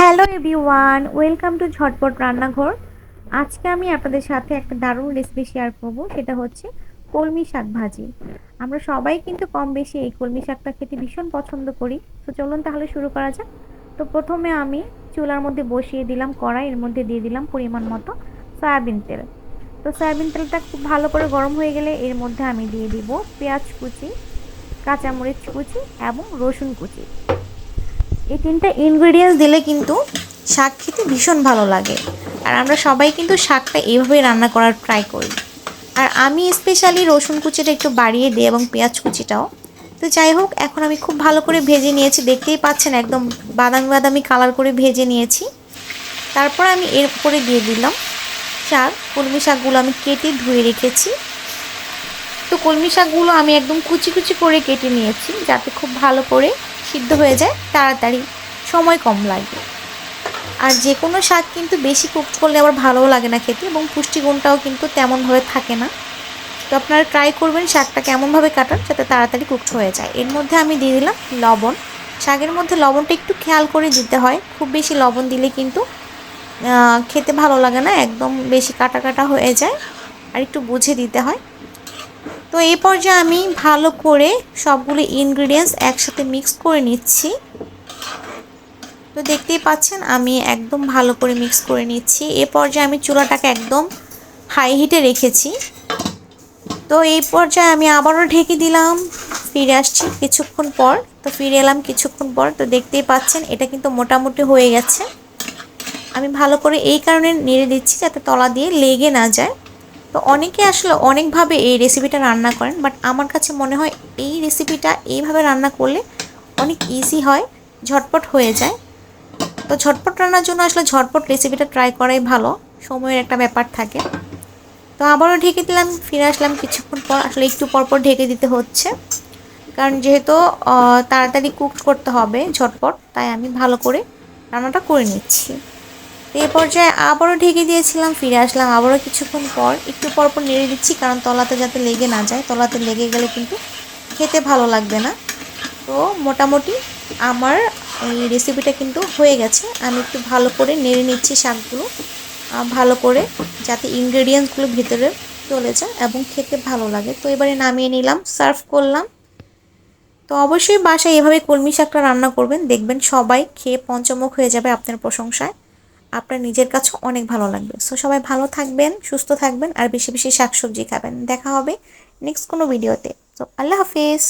Hello everyone, welcome to ঝটপট রান্নাঘর। আজকে আমি আপনাদের সাথে একটা দারুণ রেসিপি শেয়ার করব, সেটা হচ্ছে কলমি শাক ভাজি। আমরা সবাই কিন্তু কম বেশি এই কলমি শাকটা খেতে ভীষণ পছন্দ করি। তো চলুন তাহলে শুরু করা যাক। তো প্রথমে আমি চুলার মধ্যে বসিয়ে দিলাম কড়াই, এর মধ্যে দিয়ে দিলাম পরিমাণ মতো সয়াবিন তেল। তো সয়াবিন তেলটা খুব ভালো করে গরম হয়ে গেলে এর মধ্যে আমি দিয়ে দিব পেঁয়াজ কুচি, কাঁচামরিচ কুচি এবং রসুন কুচি। এই তিনটা ইনগ্রেডিয়েন্টস দিলে কিন্তু শাক খেতে ভীষণ ভালো লাগে। আর আমরা সবাই কিন্তু শাকটা এইভাবেই রান্না করার ট্রাই করি। আর আমি স্পেশালি রসুন কুচিটা একটু বাড়িয়ে দিই এবং পেঁয়াজ কুচিটাও। তো যাই হোক, এখন আমি খুব ভালো করে ভেজে নিয়েছি। দেখতেই পাচ্ছেন একদম বাদামি বাদামি কালার করে ভেজে নিয়েছি। তারপর আমি এর উপরে দিয়ে দিলাম শাক। কলমি শাকগুলো আমি কেটে ধুয়ে রেখেছি। তো কলমি শাকগুলো আমি একদম কুচি কুচি করে কেটে নিয়েছি, যাতে খুব ভালো করে সিদ্ধ হয়ে যায়, তাড়াতাড়ি। সময় কম লাগে। আর যে কোনো শাক কিন্তু বেশি কুকড করলে আবার ভালোও লাগে না খেতে এবং পুষ্টিগুণটাও কিন্তু তেমনভাবে থাকে না। তো আপনারা ট্রাই করবেন শাকটা কেমনভাবে কাটান যাতে তাড়াতাড়ি কুকড হয়ে যায়। এর মধ্যে আমি দিয়ে দিলাম লবণ। শাকের মধ্যে লবণটা একটু খেয়াল করে দিতে হয়। খুব বেশি লবণ দিলে কিন্তু খেতে ভালো লাগে না, একদম বেশি কাটা কাটা হয়ে যায়। আর একটু বুঝে দিতে হয়। তো এই পর্যায়ে আমি ভালো করে সবগুলো ইনগ্রিডিয়েন্টস একসাথে মিক্স করে নিচ্ছি। তো দেখতেই পাচ্ছেন, আমি একদম ভালো করে মিক্স করে নিচ্ছি। এ পর্যায়ে আমি চুলাটাকে একদম হাই হিটে রেখেছি। তো এই পর্যায়ে আমি আবারও ঢেকে দিলাম, ফিরে আসছি কিছুক্ষণ পর। তো ফিরে এলাম কিছুক্ষণ পর, তো দেখতেই পাচ্ছেন, এটা কিন্তু মোটামুটি হয়ে গেছে। আমি ভালো করে এই কারণে নেড়ে দিচ্ছি যাতে তলা দিয়ে লেগে না যায়। তো অনেকে আসলে অনেকভাবে এই রেসিপিটা রান্না করেন বাট আমার কাছে মনে হয় এই রেসিপিটা এইভাবে রান্না করলে অনেক ইজি হয়, ঝটপট হয়ে যায়। তো ঝটপট রান্নার জন্য আসলে ঝটপট রেসিপিটা ট্রাই করাই ভালো, সময়ের একটা ব্যাপার থাকে। তো আবারও ঢেকে দিলাম, ফিরে আসলাম কিছুক্ষণ পর, আসলে একটু পরপর ঢেকে দিতে হচ্ছে। কারণ যেহেতু তাড়াতাড়ি কুক করতে হবে ঝটপট, তাই আমি ভালো করে রান্নাটা করে নিচ্ছি। এই পর্যায়ে আবারও ঢেকে দিয়েছিলাম, ফিরে আসলাম আবারও কিছুক্ষণ পর। একটু পর পর নেড়ে দিচ্ছি, কারণ তলাতে যাতে লেগে না যায়। তলাতে লেগে গেলে কিন্তু খেতে ভালো লাগবে না। তো মোটামুটি আমার এই রেসিপিটা কিন্তু হয়ে গেছে। আমি একটু ভালো করে নেড়ে নিচ্ছি শাকগুলো ভালো করে, যাতে ইনগ্রেডিয়েন্টসগুলো ভিতরে চলে যায় এবং খেতে ভালো লাগে। তো এবারে নামিয়ে নিলাম সার্ভ করলাম। তো অবশ্যই বাসায় এভাবে কলমি শাকটা রান্না করবেন। দেখবেন সবাই খেয়ে পঞ্চমুখ হয়ে যাবে আপনার প্রশংসায়। আপনার নিজের কাছে অনেক ভালো লাগবে। সো সবাই ভালো থাকবেন, সুস্থ থাকবেন, আর বেশি বেশি শাকসবজি খাবেন। দেখা হবে নেক্সট কোনো ভিডিওতে তো। আল্লাহ হাফিজ।